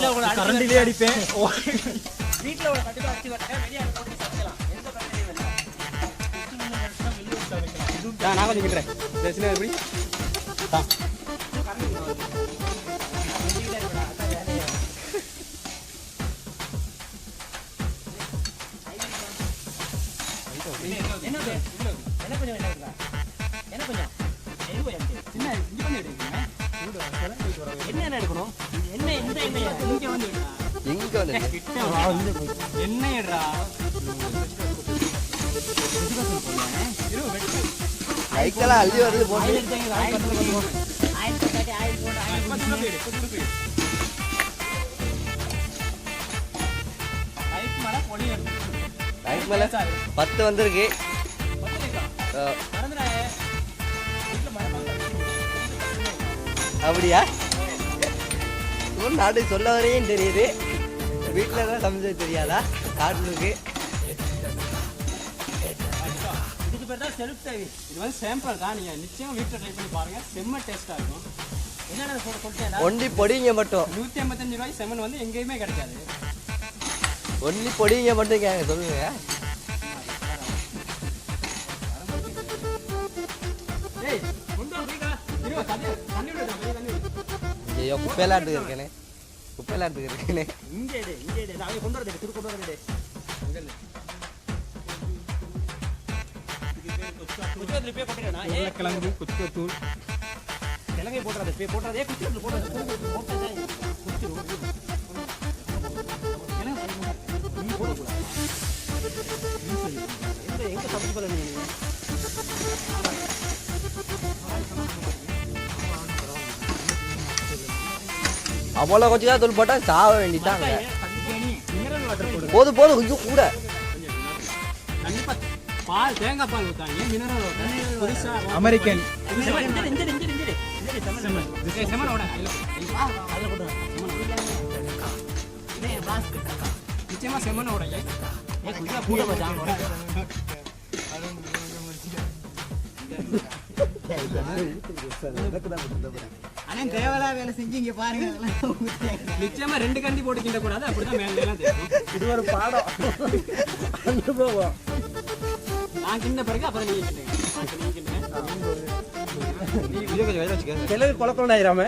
கரண்டிலே அடிப்பேன். வீட்ல உள்ள கண்டிப்பா வச்சு வரேன் வெளியே போட்டு சமைக்கலாம் எந்த பிரச்சனையும் இல்லை. நான் கொஞ்சம் விட்டுறேன். பிரச்சனை எப்படி என்னது என்ன கொஞ்சம் என்ன இருக்கா? என்ன கொஞ்சம்? எது கொஞ்சம்? என்ன இங்கே பண்ணி என்ன எடுக்கணும் என்ன இந்த எண்ணெய் இங்க வந்து எடுக்கணும். எங்க வந்து எண்ணெய் எடுறா கைக்கெல்லாம் அள்ளி வருது போட்டு ஆயில் எடுத்தாங்க, ஆயில் பத்தல போட்டு. ஆயில் போட்டாட்டி ஆயில் போட்டு, ஆயில் போட்டு. லைட் மேலே பொடி எடுத்து கைக்கு மேல பத்து வந்திருக்கு அப்படியா? நாடு சொல்ல வரையும் தெரியுது. வீட்டில் தான் சமைச்சது தெரியாதா? காட்டுக்கு. இதுக்கு பேர் தான் செல்ஃப் சர்வீஸ் இது வந்து சாம்பிள் தான். நீங்கள் நிச்சயம் வீட்டில் ட்ரை பண்ணி பாருங்கள் செம்ம டேஸ்ட்டாக இருக்கும். என்னென்ன சொல்ல சொல்லிட்டேன் ஒண்டி பொடிங்க மட்டும். நூற்றி ஐம்பத்தஞ்சு ரூபாய் செம்மன் வந்து எங்கேயுமே கிடைக்காது. ஒன்லி பொடிங்க மட்டும் கேங்க சொல்லுங்க. ஐயோ குப்பையெல்லாம் இருக்கேனே. குப்பையெல்லாம் இருக்கேனே. இங்கே இங்கே. நான் கொண்டு வரது திரு கொண்டு வரது உருளைக்கிழங்கு குச்சத்தூள் கிழங்கை போட்டுறது போட்டதே குச்சிரும் நீ போடக்கூடாது. எங்க தப்பு பண்ண அவ்வளோ கொஞ்சம் தான் தூள் போட்டால் சாக வேண்டிட்டாங்க மினரல் வாட்டர் போடு போதும் போதும் கொஞ்சம் கூட. கண்டிப்பா பால் தேங்காய் பால் ஊத்தாங்க மினரல் வாட்டர் புதுசா அமெரிக்கன் நிச்சயமா அண்ணா தேவலா வேலை செஞ்சு இங்க பாருங்க. நிச்சயமா ரெண்டு கண்டி போட்டு கிண்ட கூடாது அப்படிதான் மேல எல்லாம் தெரியும். இது ஒரு பாடம். அனுபவம் நான் கிண்ட பிறகு அப்புறம் நீங்க கிண்டுங்க. கிழக்கு குழப்பம் ஆயிராம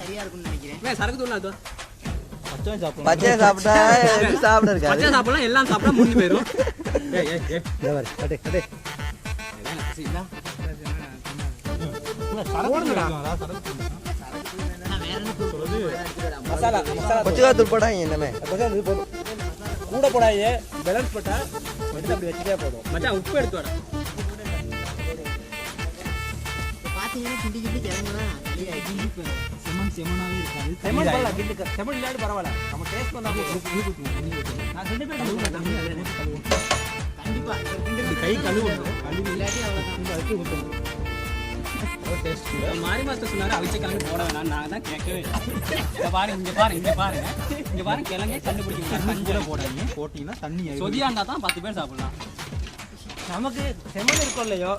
சரியா இருக்கும்னு நினைக்கிறேன். வே. சரக்கு தூள் அது பச்சையை சாப்பிட்டா எதுவும் சாப்பிட இருக்காது? பச்சை சாப்பிடலாம் எல்லாம் சாப்பிட்டா முடிஞ்சு போயிடும் என்ன சொல்றது மசாலா மசாலா கொச்சுக்கா தூள் போட்டாங்க என்னமே கொஞ்சம் இது போதும் கூட போடாது பேலன்ஸ் போட்டா எடுத்து அப்படி வச்சுட்டே போதும் மச்சான் உப்பு எடுத்து வர. பாத்தீங்கன்னா கிண்டி கிண்டி கிளம்பலாம் செமன் செமனாவே இருக்காது. செமன் பரவாயில்ல கிண்டுக்க. செமன் இல்லாட்டி பரவாயில்ல. நம்ம டேஸ்ட் போதும். நான் ரெண்டு பேரும் கண்டிப்பா. கிண்டி கை கழுவணும். கழுவி இல்லாட்டி அவ்வளவுதான். மாரி மாஸ்டர் சொன்னாரு அவிச்ச கிழங்கு போட வேணாம் நான் தான் கேட்கவே இல்லை. பாரு இங்க பாரு இங்க பாருங்க இங்க பாருங்க கிழங்கே கண்டுபிடிக்க மஞ்சள போடாதீங்க போட்டீங்கன்னா தண்ணி சொதியா இருந்தா தான் பத்து பேர் சாப்பிடலாம் நமக்கு செமன் இல்லையோ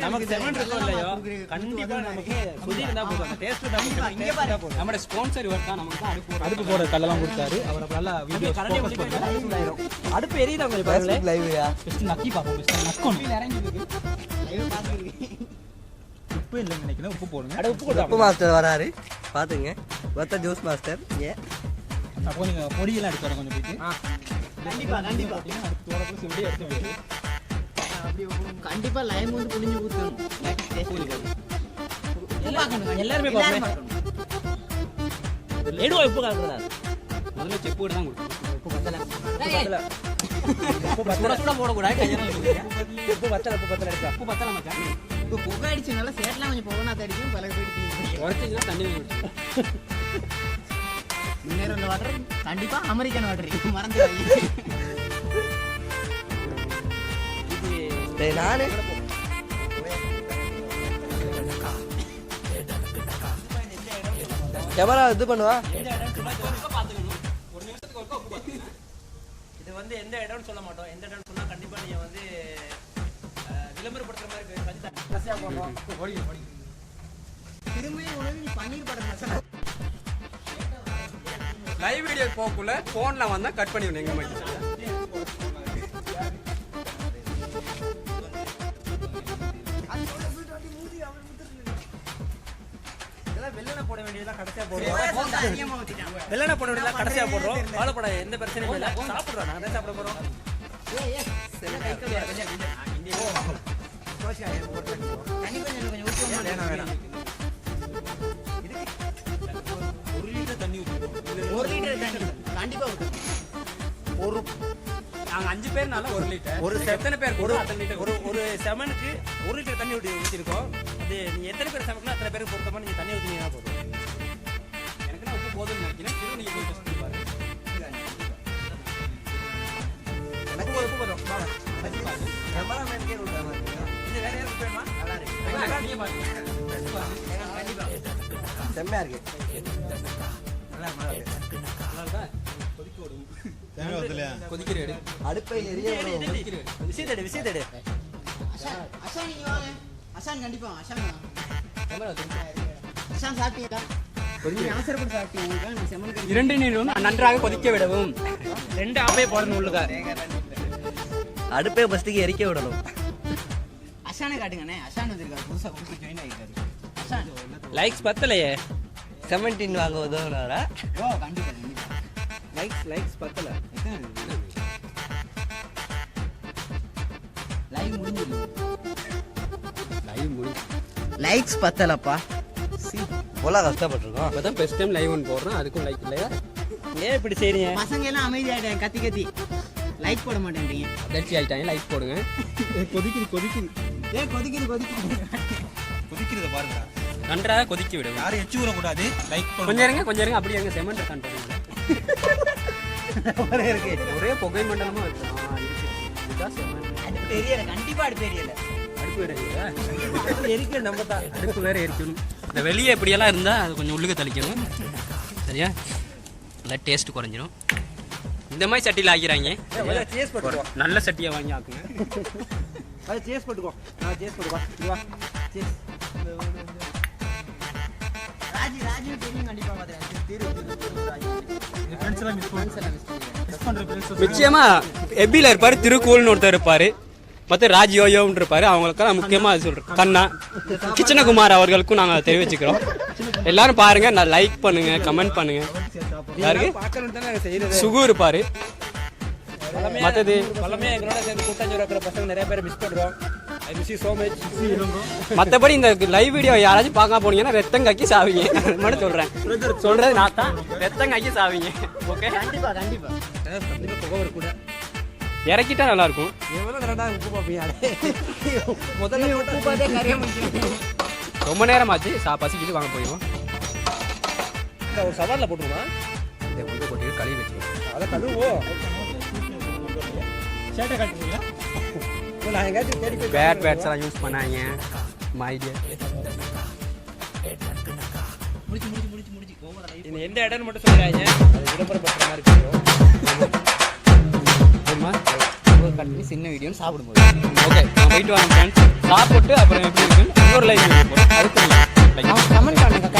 நமக்கு செமன் இல்லையோ கண்டிப்பா நமக்கு சுதி இருந்தா போதும் டேஸ்ட் இங்க பாரு ஸ்பான்சர் இவர் தான் நமக்கு தான் அடுப்பு அடுப்பு கல்லெல்லாம் கொடுத்தாரு அவரை நல்லா வீடியோ ஃபோக்கஸ் அடுப்பு எரியுதா கொஞ்சம் லைவ்யா நக்கி பாப்போம் நக்கணும் இறங்கி இருக்கு பாத்துருக்கு உப்பு இல்லைன்னு நினைக்கிறேன். உப்பு போடுங்க. அட உப்பு கொடுத்தா உப்பு மாஸ்டர் வராரு. பாத்துங்க. ஒத்த ஜூஸ் மாஸ்டர் ஏ. அப்போ நீங்கள் பொடியெல்லாம் எடுத்து வரேன் கொஞ்சம் போயிட்டு. கண்டிப்பா கண்டிப்பா. பார்த்தீங்கன்னா அடுத்து தோட போய் இப்படியே எடுத்து போயிரு அப்படி கண்டிப்பா லைம் வந்து புளிஞ்சு பார்க்கணும் எல்லாருமே. எடுவா உப்பு காக்குறா முதல்ல செப்பு தான் கொடுக்கணும். உப்பு பத்தல. பத்தல. உப்பு பத்தல. சுட போடக்கூடாது. கையால உப்பு பத்தல உப்பு பத்தல எடுத்தா உப்பு பத்தல மச்சான். இப்போ புகை அடிச்சனால சேட்டெல்லாம் கொஞ்சம் புகனா தடிக்கும் பல பண்ணிக்கலாம். உடச்சிங்கன்னா தண்ணி விட்டு மினரல் வாட்டர் கண்டிப்பா அமெரிக்கன் வாட்டர் மறந்து நானு. கேமரா இது பண்ணுவா? இது வந்து எந்த இடம்னு சொல்ல மாட்டோம். எந்த இடம்னு சொன்னா கண்டிப்பா நீங்க வந்து விளம்பரப்படுத்துற மாதிரி போய் கண்டிப்பா கடைசியா போடுறோம் திரும்பி உணவு நீ பன்னீர் லைவ் வீடியோ போக்குள்ள ஃபோனில் வந்தால் கட் பண்ணி எங்க மாதிரி வெள்ளனை போட வேண்டியதெல்லாம் கடைசியா போடுறோம் வெள்ளனை போட வேண்டியதெல்லாம் கடைசியா போடுறோம் கவலைப்பட எந்த பிரச்சனையும் இல்லை சாப்பிடுறோம் நாங்க தான் சாப்பிட போறோம் ஒரு லிட்டர் தண்ணி ஊற்றிருக்கோம் ஒரு லிட்டர் தண்ணி கண்டிப்பா ஊற்றணும் ஒரு நாங்கள் அஞ்சு பேர்னால ஒரு லிட்டர் ஒரு ஒரு எத்தனை பேர் ஒரு அத்தனை லிட்டர் ஒரு ஒரு செமனுக்கு ஒரு லிட்டர் தண்ணி ஊற்றி ஊற்றிருக்கோம் அது எத்தனை பேர் சமைக்கணும் அத்தனை பேருக்கு பொறுத்தமா நீங்க தண்ணி ஊற்றினீங்கன்னா போதும். செம்மையா இருக்கு. கொதிக்கிற அடுப்பை எரிய. விஷயத்தேடு விஷயத்தேடு அஷான் நீங்க வாங்க. அஷான் கண்டிப்பா திரும்பி. அஷான் சாப்பிட்டீங்களா? இரண்டு நீரும் நன்றாக கொதிக்க விடவும். ரெண்டு ஆப்பே போடணும் உள்ளுக்க. அடுப்பை ஃபஸ்ட்டுக்கு எரிக்க விடணும். அஷானை காட்டுங்கண்ணே. அஷான் வந்திருக்காரு. புதுசா புதுசா ஜாயின் அஷான் லைக்ஸ் பத்தலையே. செவன்டீன் வாங்க உதவுனாரா லைக்ஸ் லைக்ஸ் பத்தல. லைவ் முடிஞ்சது லைவ் முடிஞ்சு. லைக்ஸ் பத்தலப்பா. இவ்வளோ கஷ்டப்பட்டிருக்கோம். இப்போ தான் ஃபஸ்ட் டைம் லைவ் ஒன்று போடுறோம் அதுக்கும் லைக் இல்லையா? ஏன் இப்படி செய்றீங்க? பசங்க எல்லாம் அமைதியாயிட்டாங்க கத்தி கத்தி. லைக் போட மாட்டேன்றீங்க அதிர்ச்சி ஆகிட்டாங்க லைக் போடுங்க. கொதிக்குது கொதிக்குது. ஏ கொதிக்குது கொதிக்குது. கொதிக்கிறத பாருங்க நன்றாக கொதிக்க விடவும் யாரும் எச்சு விடக்கூடாது லைக் கொஞ்சம் இருங்க கொஞ்சம் இருங்க. அப்படியே இருங்க செமண்ட் இருக்கான்னு பாருங்க ஒரே புகை மண்டலமா இருக்கு. பெரியல கண்டிப்பா அது பெரியல. அடுப்பு இருக்குதா? எரிக்க நம்ம தான். அடுப்பு வேற எரிக்கணும். இந்த வெளியே இப்படியெல்லாம் இருந்தா அது கொஞ்சம் உள்ளுக்கு தெளிக்கணும் சரியா? நல்லா டேஸ்ட் குறைஞ்சிரும். இந்த மாதிரி சட்டியில் ஆக்கிறாங்க. நல்ல சட்டியை வாங்கி ஆக்குங்க. அது சேஸ் போட்டுக்கோ. நான் சேஸ் போட்டுக்கோ. சேஸ் நிச்சயமா எப்பில இருப்பாரு திருக்கூல்னு ஒருத்தர் இருப்பாரு. மற்ற ராஜ் யோயோன்னு இருப்பாரு. அவங்களுக்கெல்லாம் முக்கியமா அது சொல்றேன் கண்ணா. கிச்சனகுமார் அவர்களுக்கும் நாங்க தெரிவிச்சுக்கிறோம். எல்லாரும் பாருங்க நான் லைக் பண்ணுங்க கமெண்ட் பண்ணுங்க. யாருக்கு? நாங்கள் சுகு இருப்பாரு. மற்றது பழமையாக எங்களோட சேர்ந்து கூட்டாஞ்சோறு இருக்கிற பசங்க நிறைய பேர் மிஸ் பண்ணுறோம் மற்றபடி இந்த லைவ் வீடியோ யாராச்சும் பார்க்க போனீங்கன்னா ரத்தம் கக்கி சாவீங்க. அது மட்டும் சொல்றேன். சொல்றது நான் தான். ரத்தம் கக்கி சாவீங்க. ஓகே கண்டிப்பா கண்டிப்பா. கண்டிப்பாக புகை வரக்கூட இறக்கிட்டா நல்லா இருக்கும் எவ்வளோ நேரம்டா உப்பு பார்ப்பீங்க முதல்ல உப்பு பார்த்தே கரைய முடியும் ரொம்ப நேரமாச்சு. சா பசிக்கிட்டு வாங்க போயிடுவோம். போட்டு ஒரு சவாலில் போட்டுருமா? இதை கொண்டு போட்டு கழுவி வச்சுக்கோங்க அதை கழுவோம் ஷர்ட்டை காட்டுறீங்களா? பேட் பேட்ஸ் எல்லாம் யூஸ் பண்ணாங்க. மைடியா இந்த எந்த இடம்னு மட்டும் சொல்லிடுறாங்க அது விளம்பரப்படுத்துற மாதிரி இருக்கும் சின்ன வீடியோன்னு சாப்பிடும்போது. ஓகே நான் போயிட்டு ஃப்ரெண்ட்ஸ் சாப்பிட்டு அப்புறம் எப்படி இன்னொரு அதுக்கு. கமெண்ட் பண்ணுங்க.